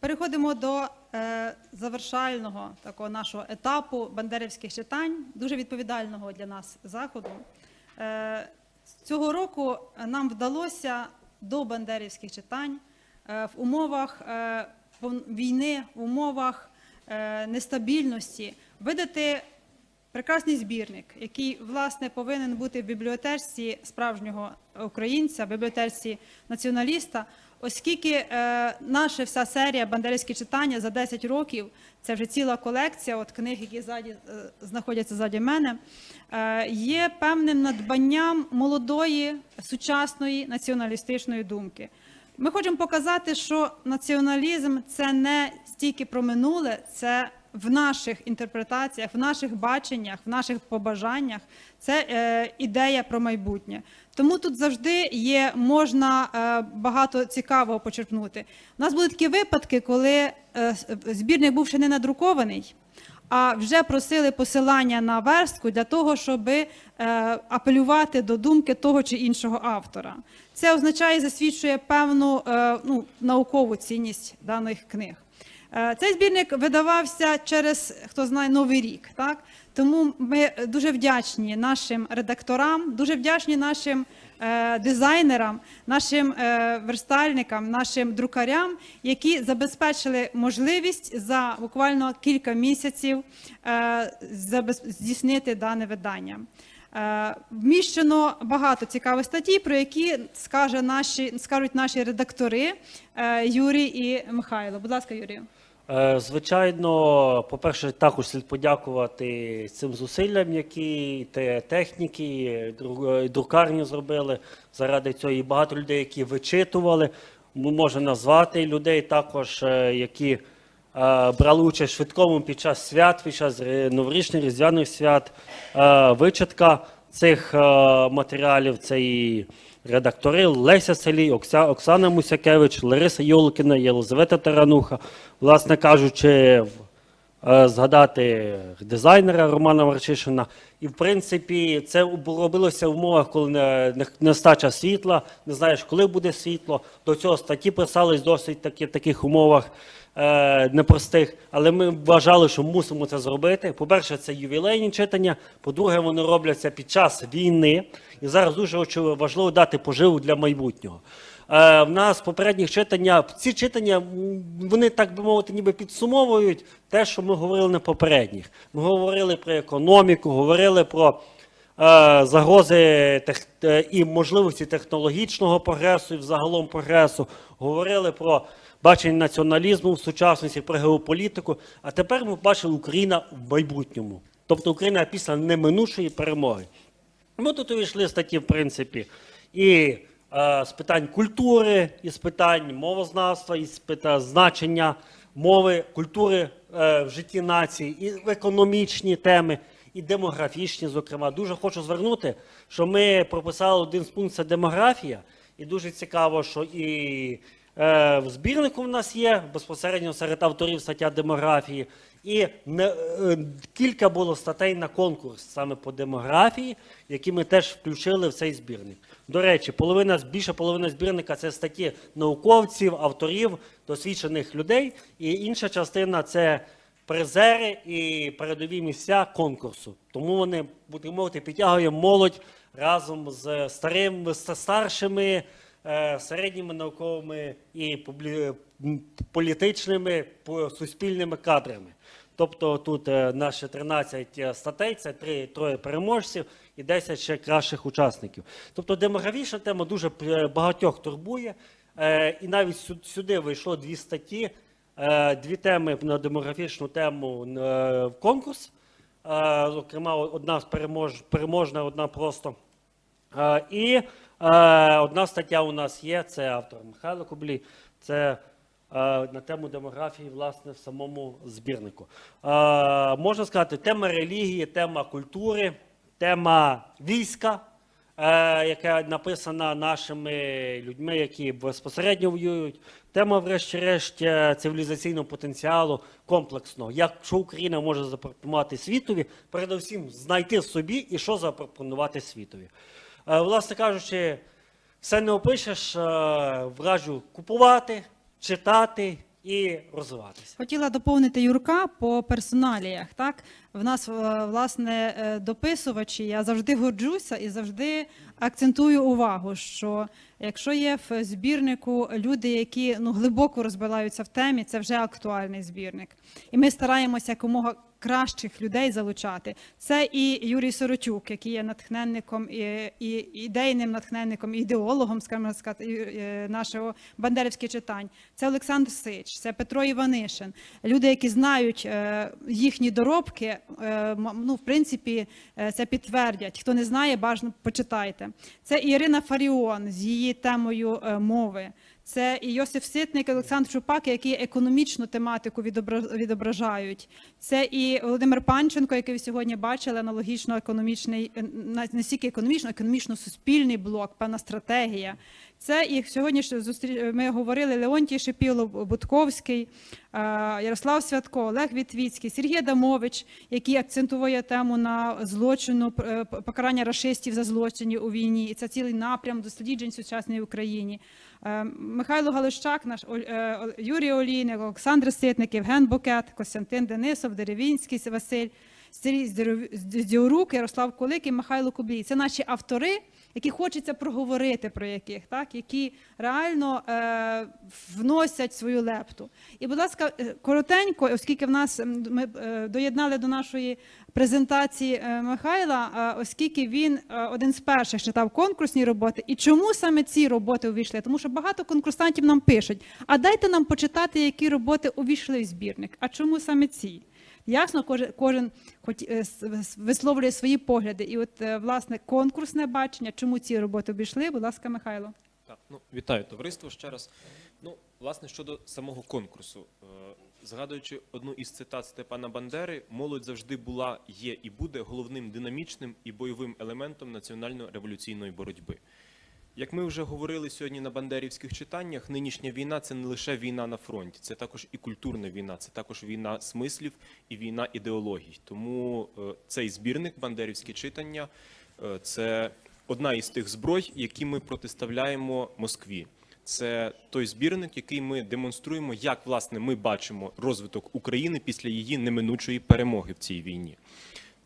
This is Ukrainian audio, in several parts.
Переходимо до е, завершального такого нашого етапу бандерівських читань, дуже відповідального для нас заходу. Е, цього року нам вдалося до бандерівських читань е, в умовах е, війни, в умовах е, нестабільності видати прекрасний збірник, який власне повинен бути в бібліотечці справжнього українця, в бібліотечці націоналіста, оскільки е, наша вся серія бандерівські читання за 10 років це вже ціла колекція от книг, які ззаді, е, знаходяться ззаді мене, е, є певним надбанням молодої сучасної націоналістичної думки. Ми хочемо показати, що націоналізм це не стільки про минуле, це в наших інтерпретаціях, в наших баченнях, в наших побажаннях. Це е, ідея про майбутнє. Тому тут завжди є можна е, багато цікавого почерпнути. У нас були такі випадки, коли е, збірник був ще не надрукований а вже просили посилання на верстку для того, щоб е, апелювати до думки того чи іншого автора. Це означає засвідчує певну е, ну, наукову цінність даних книг. Е, Цей збірник видавався через хто знає новий рік. Так тому ми дуже вдячні нашим редакторам, дуже вдячні нашим е, дизайнерам, нашим е, верстальникам, нашим друкарям, які забезпечили можливість за буквально кілька місяців здійснити дане видання. Вміщено багато цікавих статей, про які скаже наші, скажуть наші редактори Юрій і Михайло. Будь ласка, Юрію. Е, Звичайно, по-перше, також слід подякувати цим зусиллям, які те техніки, дру- друкарні зробили заради цього. І багато людей, які вичитували. М- Можна назвати людей також, е, які е, брали участь швидкому під час свят, під час новорічних різдвяних свят. Е, Вичитка цих е, матеріалів це і редактори Леся Селій, Окса, Оксана Мусякевич, Лариса Йолкіна, Єлизавета Тарануха. Власне кажучи, згадати дизайнера Романа Марчишина. І, в принципі, це робилося в умовах, коли не- не- нестача світла, не знаєш, коли буде світло. До цього статті писались досить таки, таких умовах е, непростих. Але ми вважали, що мусимо це зробити. По-перше, це ювілейні читання. По-друге, вони робляться під час війни. І зараз дуже важливо дати поживу для майбутнього. Е, в нас попередніх читання, ці читання, вони, так би мовити, ніби підсумовують те, що ми говорили на попередніх. Ми говорили про економіку, говорили про е, загрози е, і можливості технологічного прогресу і взагалом прогресу, говорили про бачення націоналізму в сучасності, про геополітику. А тепер ми бачили Україна в майбутньому. Тобто Україна після неминучої перемоги. Ми тут увійшли статті, в принципі, і з питань культури, і з питань мовознавства, і з питань значення мови, культури е, в житті нації, і в економічні теми, і демографічні, зокрема. Дуже хочу звернути, що ми прописали один з пунктів демографія, і дуже цікаво, що і е, в збірнику в нас є безпосередньо серед авторів стаття демографії. І не, е, кілька було статей на конкурс саме по демографії, які ми теж включили в цей збірник. До речі, половина більше половина збірника це статті науковців, авторів, досвідчених людей. І інша частина це призери і передові місця конкурсу. Тому вони, будемо мовити, підтягуємо молодь разом з старим, з старшими, середніми науковими і політичними суспільними кадрами. Тобто тут е, наші 13 статей, це три, троє переможців і 10 ще кращих учасників. Тобто демографічна тема дуже е, багатьох турбує. Е, І навіть сюди вийшло дві статті, е, дві теми на демографічну тему е, в конкурс. Е, Зокрема, одна перемож, переможна, одна просто. Е, І е, одна стаття у нас є, це автор Михайло Кублій, це е, на тему демографії, власне, в самому збірнику. Можна сказати, тема релігії, тема культури, тема війська, яка написана нашими людьми, які безпосередньо воюють. Тема, врешті-решт, цивілізаційного потенціалу комплексного. Як що Україна може запропонувати світові, передусім знайти собі і що запропонувати світові. Е, Власне кажучи, все не опишеш, е, вражу купувати, читати і розвиватися. Хотіла доповнити Юрка по персоналіях. Так в нас е, власне дописувачі. Я завжди горджуся і завжди акцентую увагу, що якщо є в збірнику люди, які ну глибоко розбираються в темі, це вже актуальний збірник. І ми стараємося якомога кращих людей залучати. Це і Юрій Сорочук, який є натхненником і, і ідейним натхненником, і ідеологом, скажімо сказати, е, нашого бандерівських читань. Це Олександр Сич, це Петро Іванишин. Люди, які знають е, їхні доробки, е, ну, в принципі, це підтвердять. Хто не знає, бажано почитайте. Це Ірина Фаріон з її темою мови. Це і Йосиф Ситник, і Олександр Чупак, які економічну тематику відобра- відображають. Це і Володимир Панченко, який ви сьогодні бачили, аналогічно економічний, е, не стільки економічно, економічно-суспільний блок, певна стратегія. Це і сьогодні ми говорили Леонтій Шипілов, Будковський, е, Ярослав Святко, Олег Вітвіцький, Сергій Адамович, який акцентує тему на злочину е, покарання рашистів за злочини у війні. І це цілий напрям досліджень сучасній Україні. Е, Михайло Галищак, наш е, Юрій Олійник, Олександр Ситник, Євген Букет, Костянтин Денисов, Деревінський Василь, Сергій Здзюрук, Ярослав Кулик і Михайло Кублій. Це наші автори, які хочеться проговорити про яких, так які реально е, вносять свою лепту. І, будь ласка, е, коротенько, оскільки в нас ми е, доєднали до нашої презентації е, Михайла, оскільки він один з перших читав конкурсні роботи. І чому саме ці роботи увійшли? Тому що багато конкурсантів нам пишуть: а дайте нам почитати, які роботи увійшли в збірник. А чому саме ці? Ясно, кожен, кожен хоч, е, висловлює свої погляди. І от, е, власне, конкурсне бачення, чому ці роботи обійшли, будь ласка, Михайло. Так, ну вітаю товариство ще раз. Ну, власне, щодо самого конкурсу, Е, згадуючи одну із цитат Степана Бандери, молодь завжди була, є і буде головним динамічним і бойовим елементом національно-революційної боротьби. Як ми вже говорили сьогодні на бандерівських читаннях, нинішня війна це не лише війна на фронті, це також і культурна війна, це також війна смислів і війна ідеологій. Тому е, цей збірник бандерівські читання е, це одна із тих зброй, які ми протиставляємо Москві. Це той збірник, який ми демонструємо, як власне ми бачимо розвиток України після її неминучої перемоги в цій війні.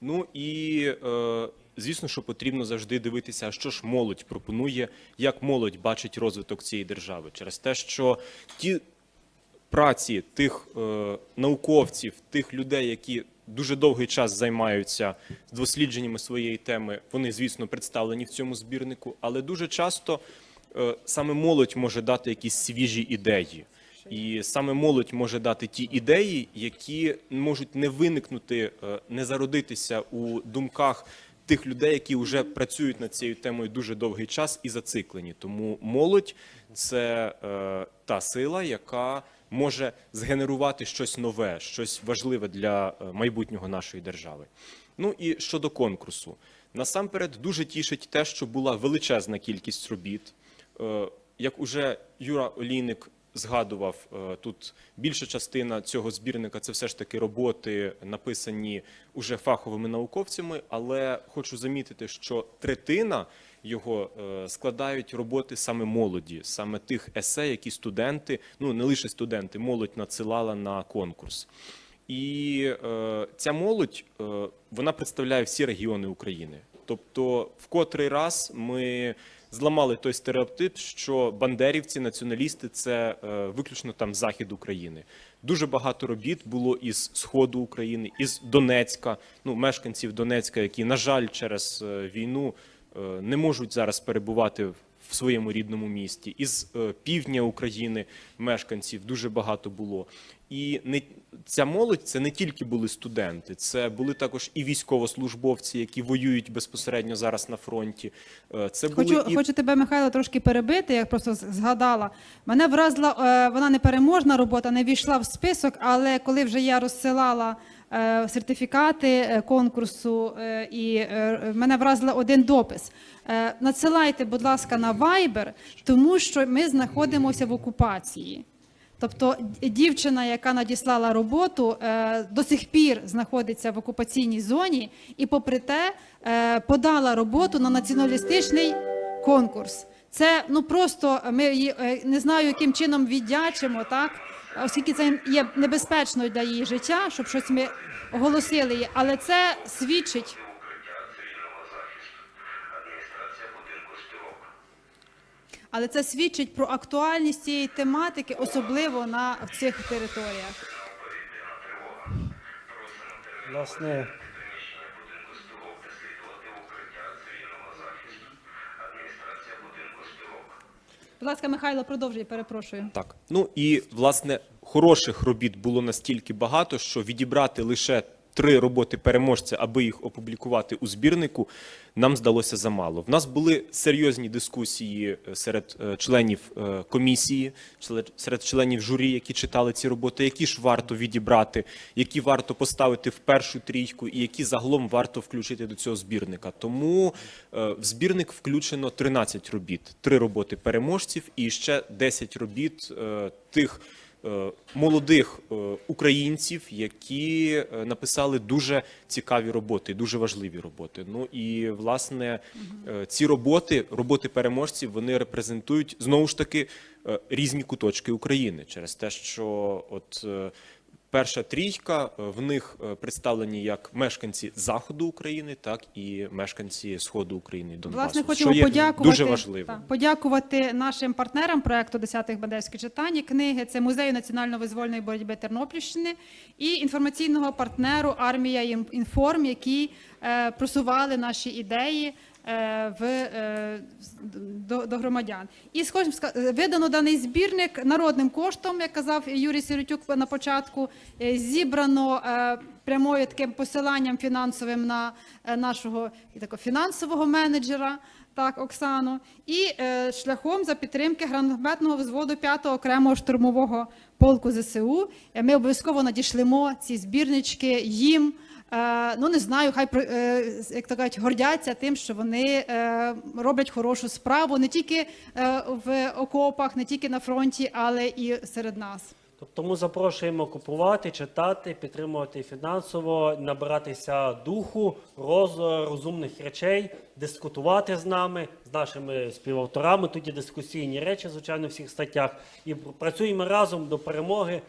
Ну і е, звісно, що потрібно завжди дивитися, що ж молодь пропонує, як молодь бачить розвиток цієї держави, через те, що ті праці тих е, науковців, тих людей, які дуже довгий час займаються дослідженнями своєї теми, вони, звісно, представлені в цьому збірнику, але дуже часто е, саме молодь може дати якісь свіжі ідеї. І саме молодь може дати ті ідеї, які можуть не виникнути, е, не зародитися у думках тих людей, які вже працюють над цією темою дуже довгий час і зациклені. Тому молодь це е, та сила, яка може згенерувати щось нове, щось важливе для е, майбутнього нашої держави. Ну і щодо конкурсу, насамперед дуже тішить те, що була величезна кількість робіт. Е, Як уже Юра Олійник згадував, е, тут більша частина цього збірника це все ж таки роботи, написані уже фаховими науковцями, але хочу замітити, що третина його е, складають роботи саме молоді, саме тих есе, які студенти, ну не лише студенти, молодь надсилала на конкурс. І е, ця молодь е, вона представляє всі регіони України. Тобто, в котрий раз ми зламали той стереотип, що бандерівці, націоналісти це е, виключно там захід України. Дуже багато робіт було із сходу України, із Донецька, ну мешканців Донецька, які, на жаль, через е, війну е, не можуть зараз перебувати в в своєму рідному місті. Із е, півдня України мешканців дуже багато було. І не ця молодь це не тільки були студенти, це були також і військовослужбовці, які воюють безпосередньо зараз на фронті. Е, Це були Хочу, і хочу тебе, Михайло, трошки перебити. Я просто згадала. Мене вразила е, вона непереможна робота, не війшла в список, але коли вже я розсилала е, сертифікати конкурсу, і мене вразила один допис. Надсилайте, будь ласка, на Viber, тому що ми знаходимося в окупації. Тобто дівчина, яка надіслала роботу, е, до сих пір знаходиться в окупаційній зоні, і, попри те, е, подала роботу на націоналістичний конкурс. Це ну просто ми її е, не знаю, яким чином віддячимо, так оскільки це є небезпечно для її життя, щоб щось ми оголосили її, але це свідчить. Але це свідчить про актуальність цієї тематики, особливо на цих територіях. Власне, Будь ласка, Михайло, продовжуй, перепрошую. Так, ну і власне хороших робіт було настільки багато, що відібрати лише три роботи переможця, аби їх опублікувати у збірнику, нам здалося замало. В нас були серйозні дискусії е, серед е, членів е, комісії, серед членів журі, які читали ці роботи, які ж варто відібрати, які варто поставити в першу трійку, і які загалом варто включити до цього збірника. Тому в збірник включено 13 робіт, три роботи переможців і ще 10 робіт тих молодих е, українців, які е, написали дуже цікаві роботи, дуже важливі роботи. Ну і власне е, ці роботи, роботи переможців, вони репрезентують знову ж таки е, різні куточки України через те, що от. Перша трійка е, в них е, представлені як мешканці заходу України, так і мешканці сходу України Донбасу. Власне, що хочемо є подякувати, дуже важливо. так, подякувати нашим партнерам проекту «Десятих бандерських читань» книги. Це Музею національно-визвольної боротьби Тернопільщини і інформаційного партнеру Армія Ін- Інформ, які е, просували наші ідеї в, е, до, до громадян. І схоже, видано даний збірник народним коштом, як казав Юрій Сиротюк на початку. Е, Зібрано е, прямою таким посиланням фінансовим на е, нашого такого фінансового менеджера. Так, Оксану, і е, шляхом за підтримки гранатометного взводу 5-го окремого штурмового полку ЗСУ е, ми обов'язково надішлемо ці збірнички їм. Е, ну не знаю, хай е, як то кажуть, гордяться тим, що вони е, роблять хорошу справу не тільки е, в окопах, не тільки на фронті, але і серед нас. Ми запрошуємо купувати, читати, підтримувати фінансово, набиратися духу, роз, розумних речей, дискутувати з нами, з нашими співавторами. Тут є дискусійні речі, звичайно, в всіх статтях. І працюємо разом до перемоги.